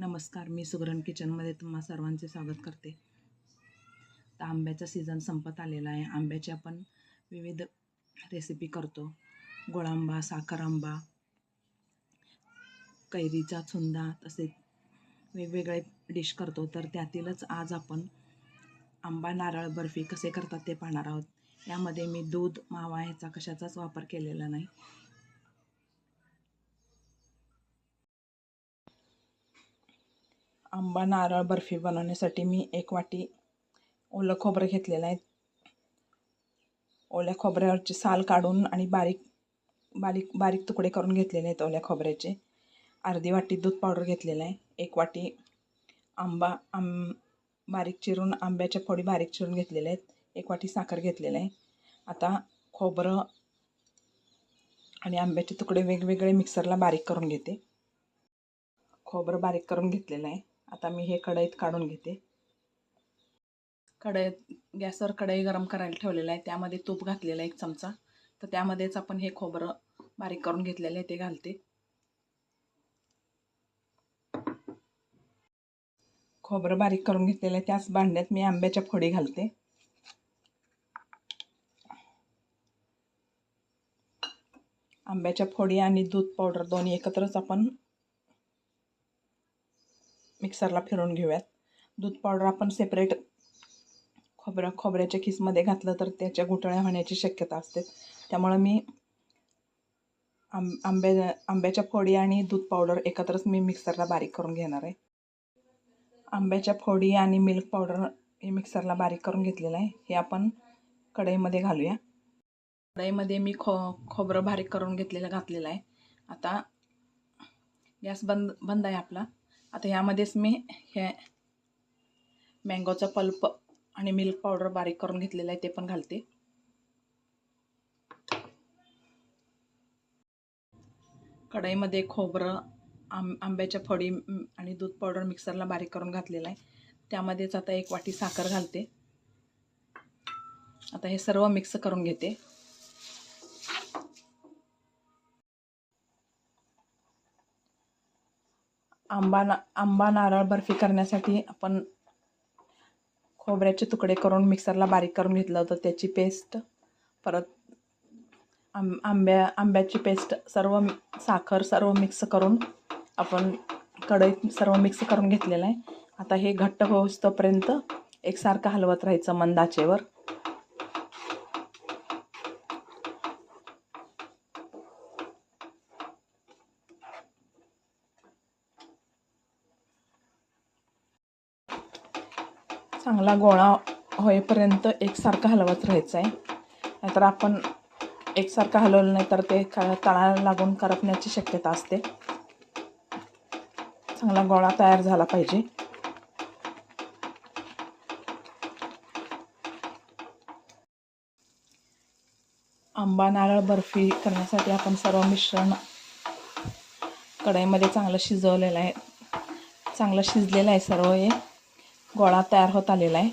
नमस्कार मी सुगरण किचनमध्ये तुम्हा सर्वांचे स्वागत करते. तर आंब्याचा सीझन संपत आलेला आहे. आंब्याचे आपण विविध रेसिपी करतो. गोळांबा साखर आंबा कैरीचा चुंदा तसेच वेगवेगळे डिश करतो. तर त्यातीलच आज आपण आंबा नारळ बर्फी कसे करतात ते पाहणार आहोत. यामध्ये मी दूध मावा ह्याचा कशाचाच वापर केलेला नाही. आंबा नारळ बर्फी बनवण्यासाठी मी एक वाटी ओलं खोबरं घेतलेलं आहे. ओल्या खोबऱ्यावरची साल काढून आणि बारीक बारीक बारीक तुकडे करून घेतलेले आहेत ओल्या खोबऱ्याचे. अर्धी वाटी दूध पावडर घेतलेलं आहे. एक वाटी आंबा आंब बारीक चिरून आंब्याच्या फोडी बारीक चिरून घेतलेल्या आहेत. एक वाटी साखर घेतलेलं आहे. आता खोबरं आणि आंब्याचे तुकडे वेगवेगळे मिक्सरला बारीक करून घेते. खोबरं बारीक करून घेतलेलं आहे. आता मी हे कढईत काढून घेते. कढईत गॅसवर कढई गरम करायला ठेवलेलं आहे. त्यामध्ये तूप घातलेलं आहे एक चमचा. तर त्यामध्येच आपण हे खोबरं बारीक करून घेतलेलं आहे ते घालते. खोबरं बारीक करून घेतलेलं आहे. त्याच भांड्यात मी आंब्याच्या फोडी घालते. आंब्याच्या फोडी आणि दूध पावडर दोन्ही एकत्रच आपण मिक्सरला फिरून घेऊयात. दूध पावडर आपण सेपरेट खोबऱ्या खोबऱ्याच्या खिसमध्ये घातलं तर त्याच्या घोटाळ्या होण्याची शक्यता असते. त्यामुळं मी आंब आंब्या आंब्याच्या फोडी आणि दूध पावडर एकत्रच मी मिक्सरला बारीक करून घेणार आहे. आंब्याच्या फोडी आणि मिल्क पावडर हे मिक्सरला बारीक करून घेतलेलं आहे. हे आपण कढईमध्ये घालूया. कढईमध्ये मी खो खोबरं बारीक करून घेतलेलं घातलेलं आहे. आता गॅस बंद बंद आहे आपला. आता ह्यामध्येच मी हे मँगोचा पल्प आणि मिल्क पावडर बारीक करून घेतलेलं आहे ते पण घालते. कढईमध्ये खोबरं आंब आंब्याच्या फडी आणि दूध पावडर मिक्सरला बारीक करून घातलेला आहे. त्यामध्येच आता एक वाटी साखर घालते. आता हे सर्व मिक्स करून घेते. आंबा ना आंबा नारळ बर्फी करण्यासाठी आपण खोबऱ्याचे तुकडे करून मिक्सरला बारीक करून घेतलं होतं. त्याची पेस्ट परत आंब आंब्या आंब्याची पेस्ट सर्व साखर सर्व मिक्स करून आपण कढईत सर्व मिक्स करून घेतलेलं आहे. आता हे घट्ट होईस्तोपर्यंत एकसारखं हलवत राहायचं मंदाचेवर. चांगला गोळा होईपर्यंत एकसारखा हलवत राहायचं आहे नाहीतर आपण एकसारखं हलवलं नाही तर ते तळाला लागून करपण्याची शक्यता असते. चांगला गोळा तयार झाला पाहिजे. आंबा नारळ बर्फी करण्यासाठी आपण सर्व मिश्रण कढईमध्ये चांगलं शिजवलेलं आहे. चांगलं शिजलेलं आहे सर्व हे. गोळा तयार होत आलेला आहे.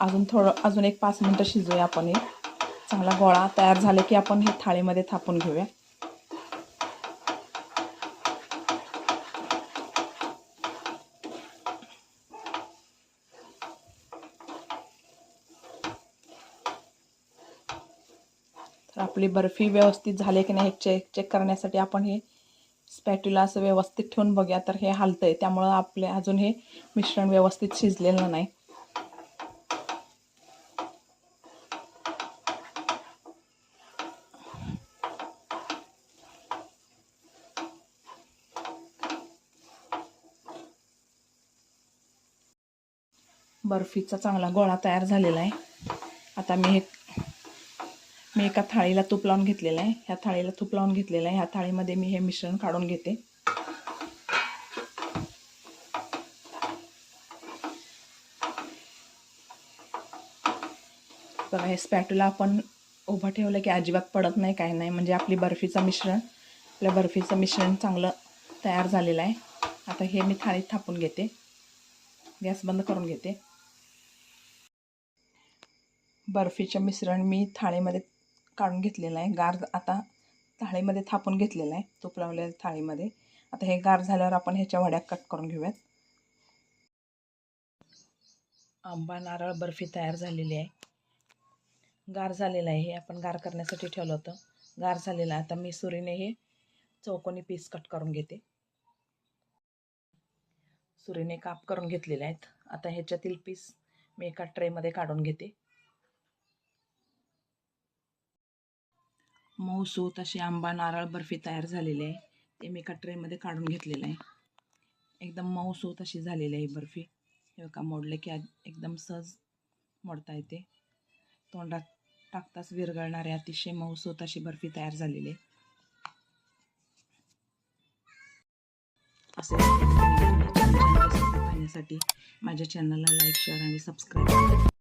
अजून थोडं अजून एक पाच मिनटं शिजूया आपण हे. चांगला गोळा तयार झाले की आपण हे थाळीमध्ये थापून घेऊया. तर आपली बर्फी व्यवस्थित झाली की नाही हे चेक चेक करण्यासाठी आपण हे स्पॅट्युला असं व्यवस्थित ठेवून बघूया. तर हे हालतं आहे त्यामुळं आपले अजून हे मिश्रण व्यवस्थित शिजलेलं नाही. बर्फीचा चांगला गोळा तयार झालेला आहे. आता मी हे मी एका थाळीला तूप लावून घेतलेलं आहे. ह्या थाळीला तूप लावून घेतलेलं आहे. ह्या थाळीमध्ये मी हे मिश्रण काढून घेते. बघा हे स्पॅटूला आपण उभं ठेवलं की अजिबात पडत नाही काय नाही. म्हणजे आपली बर्फीचं मिश्रण आपल्या बर्फीचं मिश्रण चांगलं तयार झालेलं आहे. आता हे मी थाळीत थापून घेते. गॅस बंद करून घेते. बर्फीचं मिश्रण मी थाळीमध्ये काढून घेतलेला आहे. गार आता थाळीमध्ये थापून घेतलेलं आहे. तूप लावलेल्या थाळीमध्ये. आता हे गार झाल्यावर आपण ह्याच्या वड्या कट करून घेऊयात. आंबा नारळ बर्फी तयार झालेली आहे. गार झालेलं आहे हे आपण गार करण्यासाठी ठेवलं होतं. गार झालेलं आहे. आता मी सुरीने हे चौकोनी पीस कट करून घेते. सुरीने काप करून घेतलेले आहेत. आता ह्याच्यातील पीस मी एका ट्रेमध्ये काढून घेते. मऊसूत अशी आंबा नारळ बर्फी तयार झालेली आहे ते मी एका ट्रेमध्ये काढून घेतलेलं आहे एकदम मऊसूत अशी झालेली आहे ही बर्फी हे का मोडले की एकदम सहज मोडता येते तोंडात टाकताच विरघळणारी अतिशय मऊसूत अशी बर्फी तयार झालेली आहे असे पाहण्यासाठी माझ्या चॅनलला लाईक शेअर आणि सबस्क्राईब